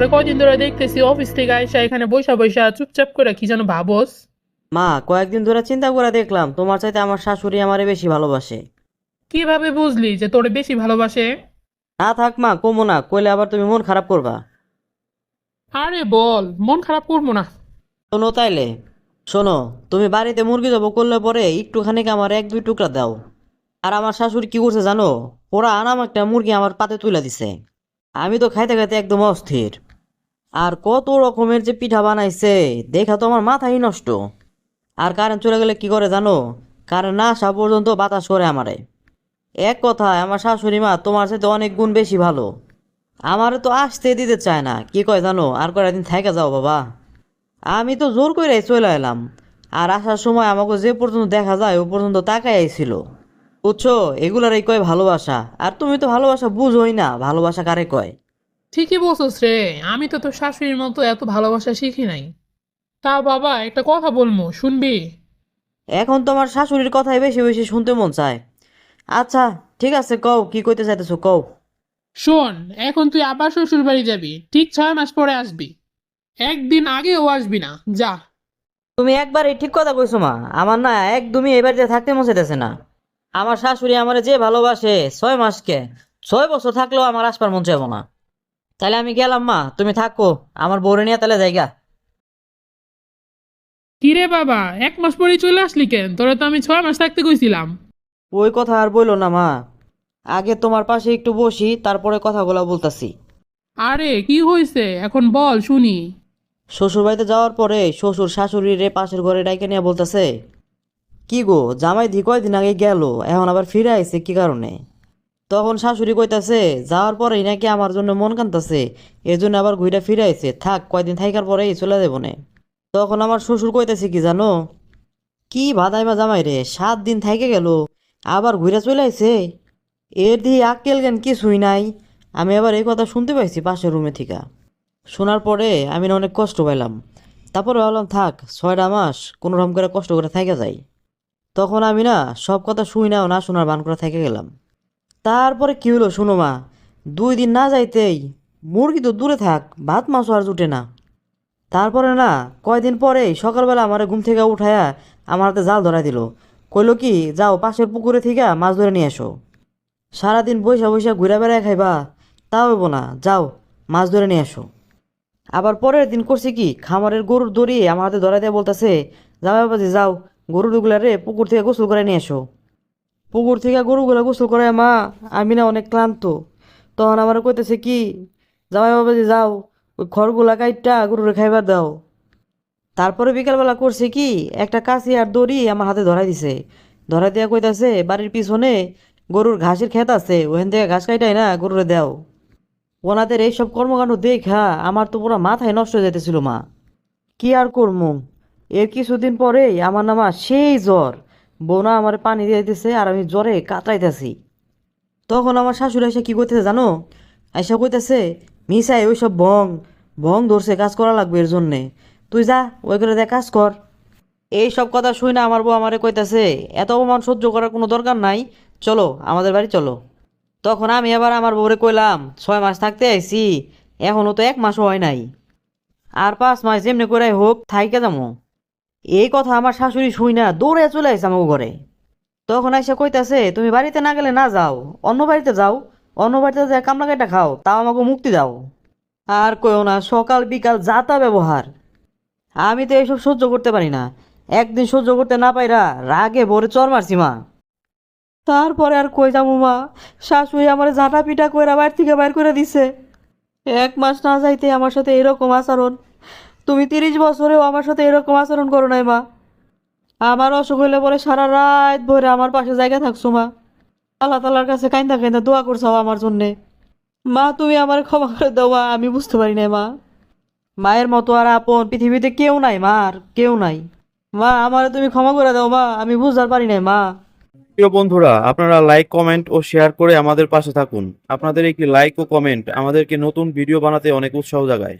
তোরে কদিন ধরে দেখতেছি অফিস থেকে আইসা এখানে বৈশা বৈশা চুপচাপ করে কি যেন ভাবস। মা কয়েকদিন ধরে চিন্তা করে দেখলাম তোমার চাইতে আমার শাশুড়ি আমারে বেশি ভালোবাসে। কীভাবে বুঝলি যে তোরে বেশি ভালোবাসে? না থাক মা কমো না কইলে আবার তুমি মন খারাপ করবা। আরে বল মন খারাপ করব না। শোনো তাইলে শোনো তুমি বাড়িতে মুরগি জব করলে পরে একটুখানি আমার এক দুই টুকরা দাও। আর আমার শাশুড়ি কি করছে জানো ওরা আনাম একটা মুরগি আমার পাতে তুলে দিছে। আমি তো খাইতে খাইতে একদম অস্থির। আর কত রকমের যে পিঠা বানাইছে, দেখা তো আমার মাথাই নষ্ট। আর কারেন্ট চলে গেলে কি করে জানো? কারেন্ট না আসা পর্যন্ত বাতাস করে আমারে। এক কথায়, আমার শাশুড়ি মা তোমার সাথে অনেক গুণ বেশি ভালো। আমারে তো আসতে দিতে চায় না, কি কয় জানো? আর কয়েকদিন থেকে যাও বাবা। আমি তো জোর করে চলে এলাম। আর আসার সময় আমাকে যে পর্যন্ত দেখা যায়, ও পর্যন্ত তাকাই আইছিল। বুঝছ? এগুলারই কয় ভালোবাসা? আর তুমি তো ভালোবাসা বুঝোই না, ভালোবাসা কারে কয়? ঠিকই বলছিস রে আমি তো তোর শাশুড়ির মতো এত ভালোবাসা শিখি নাই। তা বাবা একটা কথা বলব শুনবি? এখন তোমার শাশুড়ির কথাই বেশি বেশি শুনতে মন চায়। আচ্ছা ঠিক আছে কও কি কইতে চাইতেছো কও? শোন এখন তুই আবার শ্বশুর বাড়ি যাবি ঠিক ছয় মাস পরে আসবি। একদিন আগেও আসবি না যা। তুমি একবার এই ঠিক কথা কইছো মা আমার না একদমই এবার যে থাকতে মন চাইতেছে না। আমার শাশুড়ি আমার যে ভালোবাসে ছয় মাসকে ছয় বছর থাকলেও আমার আসবার মন চাইব না। তাহলে আমি গেলাম মা। তুমি থাকো। আমার বউরে নিয়ে তাহলে জায়গা কিরে বাবা এক মাস পরে চলে আসলি কেন? তোরা তো আমি ছয় মাস থাকতে কইছিলাম। ওই কথা আর বইলো না মা। আগে তোমার পাশে একটু বসি তারপরে কথাগুলো বলতাছি। আরে কি হয়েছে এখন বল শুনি। শ্বশুর বাড়িতে যাওয়ার পরে শ্বশুর শাশুড়ি রে পাশের ঘরে ডাইকে নিয়ে বলতেছে কি গো জামাই দি কয়দিন আগে গেল এখন আবার ফিরে আইছে কি কারণে? তখন শাশুড়ি কইতাছে, যাওয়ার পরেই নাকি আমার জন্য মন কান্তাছে এর জন্য আবার ঘুরে ফিরে আইছে। থাক, কয়দিন থাকার পরেই চলে যাব নে। তখন আমার শ্বশুর কইতাছে কি জানো? কি বাদাইমা জামাই রে, সাত দিন থাইকে গেল, আবার ঘুরে চলে আইছে? এর দিয়ে আক্কেল জ্ঞান কিছুই নাই। আমি আবার এই কথা শুনতে পাইছি পাশের রুমে থেকে। শোনার পরে আমি না অনেক কষ্ট পাইলাম। তারপরে ভাবলাম, থাক, ছয়টা মাস, কোনো রকম করে কষ্ট করে থেকে যাই তখন আমি না সব কথা শুই নাও না শোনার বান করে থেকে গেলাম। তারপরে কি হলো শুনো মা? দুই দিন না যাইতেই মুরগি তো দূরে থাক, ভাত মাছও আর জুটে না। তারপরে না, কয়দিন পরেই সকালবেলা আমার ঘুম থেকে উঠায়া আমার হাতে জাল ধরাই দিল। কইলো কি, যাও পাশের পুকুরে থেকে মাছ ধরে নিয়ে এসো। সারাদিন বৈশা বৈশা ঘুরে বেড়ায় খাইবা, তা হইব না, যাও, মাছ ধরে নিয়ে এসো। আবার পরের দিন করছি কি, খামারের গরুর দড়ি আমার হাতে ধরা দিয়ে বলতেছে, যাও বাবাজি, যাও গরুগুলা রে পুকুর থেকে গোসল করে নিয়ে এসো। পুকুর থেকে গরুগুলা গোসল করে মা, আমি না অনেক ক্লান্ত। তখন আমার কইতেছে কি, জামাই যে যাও, ওই খড়গুলা কাইটটা গরুরে খাইবার দাও। তারপরে বিকালবেলা করছে কি, একটা কাশি আর দড়ি আমার হাতে ধরাই দিছে। ধরাই দিয়া কইতাছে, বাড়ির পিছনে গরুর ঘাসের ক্ষেত আছে ওখান থেকে ঘাস কাইটাই না গরুরে দাও। ওনাদের এইসব কর্মকাণ্ড দেখা আমার তো পুরো মাথায় নষ্ট হয়ে যেতেছিল মা। কি আর করমু? এর কিছুদিন পরেই আমার নামা সেই জ্বর। বোনা আমার পানি দিয়ে দিতেছে আর আমি জ্বরে কাতরাইতেছি। তখন আমার শাশুড়ি এসে কী করতেছে জানো? আইসা কইতেছে মিসাই ওইসব বং বং ধরছে, কাজ করা লাগবে এর জন্যে। তুই যা, ওই করে দেখ কাজ কর। এই সব কথা শুই না আমার বউ আমারে কইতাছে, এত অপমান সহ্য করার কোনো দরকার নাই, চলো, আমাদের বাড়ি চলো। তখন আমি আবার আমার বউরে কইলাম, ছয় মাস থাকতে আইছি এখনও তো এক মাসও হয় নাই। আর পাঁচ মাস যেমনি করে হোক, থাইকে যাব এই কথা আমার শাশুড়ি শুই না, দৌড়ে চলে আসছে আমার ঘরে। তখন এসে কইতাছে, তুমি বাড়িতে না গেলে না যাও, অন্য বাড়িতে যাও, অন্য বাড়িতে যা কামলা কাটা খাও, তাও আমাকে মুক্তি দাও। আর কইও না, সকাল বিকাল যাতা ব্যবহার। আমি তো এইসব সহ্য করতে পারি না। একদিন সহ্য করতে না পাইরা রাগে ভরে চর মারছি মা। তারপরে আর কই যাব মা? শাশুড়ি আমার ঝাঁটা পিটা কইরা বাইর থেকে বাইর করে দিছে। এক মাস না যাইতে আমার সাথে এরকম আচরণ। তুমি তিরিশ বছরেও আমার সাথে এরকম আচরণ করো নাই, মা। আমার অসুখ হইলে পরে সারা রাত ভরে আমার পাশে জায়গা থাকছো, মা। আল্লাহ তালার কাছে কাইন্দা কাইন্দা দোয়া করছাও আমার জন্যে। মা, তুমি আমার ক্ষমা করে দাও, মা। আমি বুঝতে পারি নাই, মা। মায়ের মতো আর আপন পৃথিবীতে কেউ নাই, মা, আর কেউ নাই। মা, আমার তুমি ক্ষমা করে দাও, মা। আমি বুঝতে পারি নাই, মা। প্রিয় বন্ধুরা, আপনারা লাইক, কমেন্ট ও শেয়ার করে আমাদের পাশে থাকুন। আপনাদের একটি লাইক ও কমেন্ট আমাদেরকে নতুন ভিডিও বানাতে অনেক উৎসাহ জাগায়।